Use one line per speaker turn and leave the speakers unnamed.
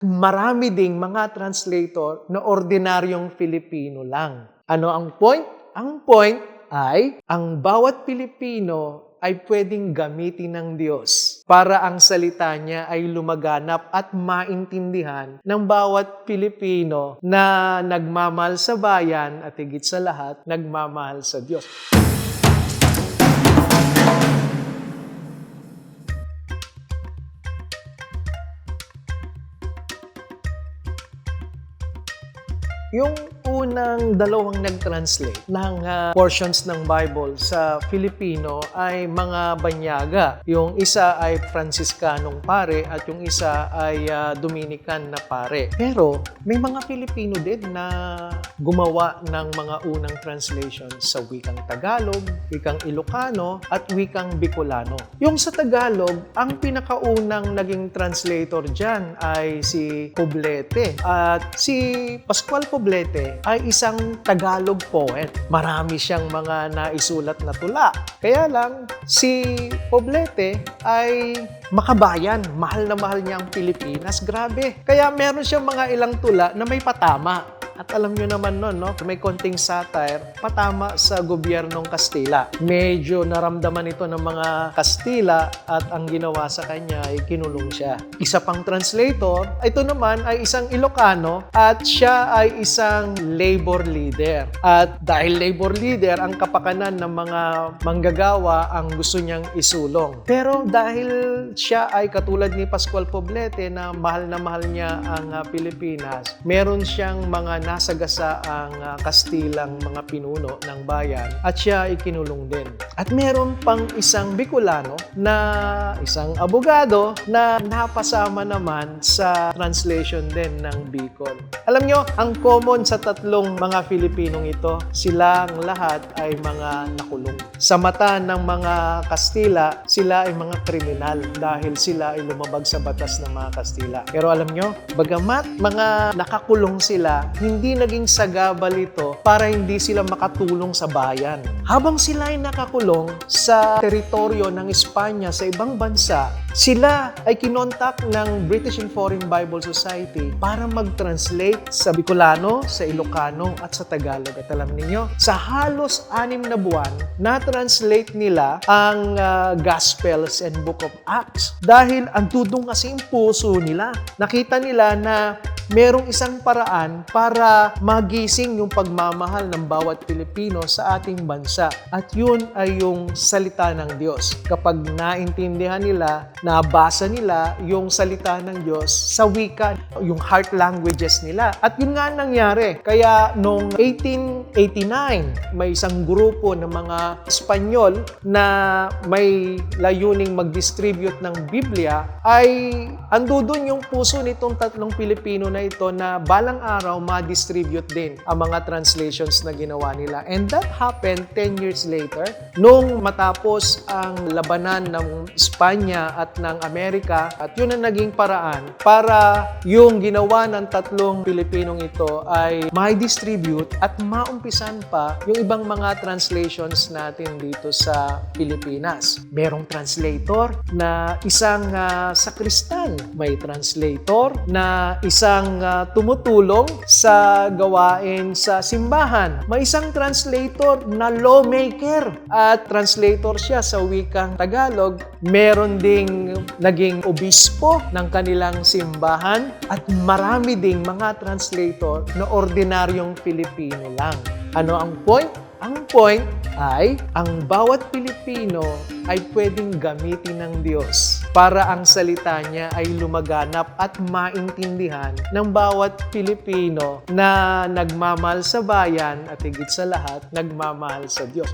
Marami ding mga translator na ordinaryong Filipino lang. Ano ang point? Ang point ay ang bawat Pilipino ay pwedeng gamitin ng Diyos para ang salita niya ay lumaganap at maintindihan ng bawat Pilipino na nagmamahal sa bayan at higit sa lahat, nagmamahal sa Diyos. Yung unang dalawang nag-translate ng ah, portions ng Bible sa Filipino ay mga banyaga. Yung isa ay Franciscanong pare at yung isa ay ah, Dominican na pare. Pero may mga Filipino din na gumawa ng mga unang translation sa wikang Tagalog, wikang Ilocano at wikang Bicolano. Yung sa Tagalog, ang pinakaunang naging translator dyan ay si Poblete. At si Pascual Poblete ay isang Tagalog poet. Marami siyang mga naisulat na tula. Kaya lang, si Poblete ay makabayan. Mahal na mahal niya ang Pilipinas. Grabe. Kaya meron siyang mga ilang tula na may patama. At alam nyo naman nun, no, may konting satire, patama sa gobyernong Kastila. Medyo naramdaman ito ng mga Kastila at ang ginawa sa kanya ay kinulong siya. Isa pang translator, ito naman ay isang Ilocano at siya ay isang labor leader. At dahil labor leader, ang kapakanan ng mga manggagawa ang gusto niyang isulong. Pero dahil siya ay katulad ni Pascual Poblete na mahal na mahal niya ang ah, Pilipinas, meron siyang mga nasagasa ang ah, Kastilang mga pinuno ng bayan at siya ay kinulong din. At meron pang isang Bicolano na isang abogado na napasama naman sa translation din ng Bicol. Alam nyo, ang common sa tatlong mga Filipinong ito, silang lahat ay mga nakulong. Sa mata ng mga Kastila, sila ay mga kriminal dahil sila ay lumabag sa batas ng mga Kastila. Pero alam nyo, bagamat mga nakakulong sila, hindi naging sagabal ito para hindi sila makatulong sa bayan. Habang sila ay nakakulong sa teritoryo ng Espanya sa ibang bansa, sila ay kinontak ng British and Foreign Bible Society para mag-translate sa Bicolano, sa Ilocano at sa Tagalog. At alam ninyo, sa halos anim na buwan, na-translate nila ang ah, Gospels and Book of Acts. Dahil ang dudong kasi yung puso nila. Nakita nila na merong isang paraan para magising yung pagmamahal ng bawat Pilipino sa ating bansa. At yun ay yung salita ng Diyos. Kapag naintindihan nila, nabasa nila yung salita ng Diyos sa wika, yung heart languages nila. At yun nga ang nangyari. Kaya noong 1889, may isang grupo ng mga Espanyol na may layuning mag-distribute ng Biblia ay ando yung puso nitong tatlong Pilipino na ito na balang araw ma-distribute din ang mga translations na ginawa nila. And that happened 10 years later nung matapos ang labanan ng Espanya at ng Amerika at yun ang naging paraan para yung ginawa ng tatlong Pilipinong ito ay ma-distribute at maumpisan pa yung ibang mga translations natin dito sa Pilipinas. Merong translator na isang ah, sakristan, may translator na isang ah, tumutulong sa gawain sa simbahan, may isang translator na lawmaker at translator siya sa wikang Tagalog. Meron ding naging obispo ng kanilang simbahan at marami ding mga translator na ordinaryong Pilipino lang. Ano ang point? Ang point ay ang bawat Pilipino ay pwedeng gamitin ng Diyos para ang salita niya ay lumaganap at maintindihan ng bawat Pilipino na nagmamahal sa bayan at higit sa lahat nagmamahal sa Diyos.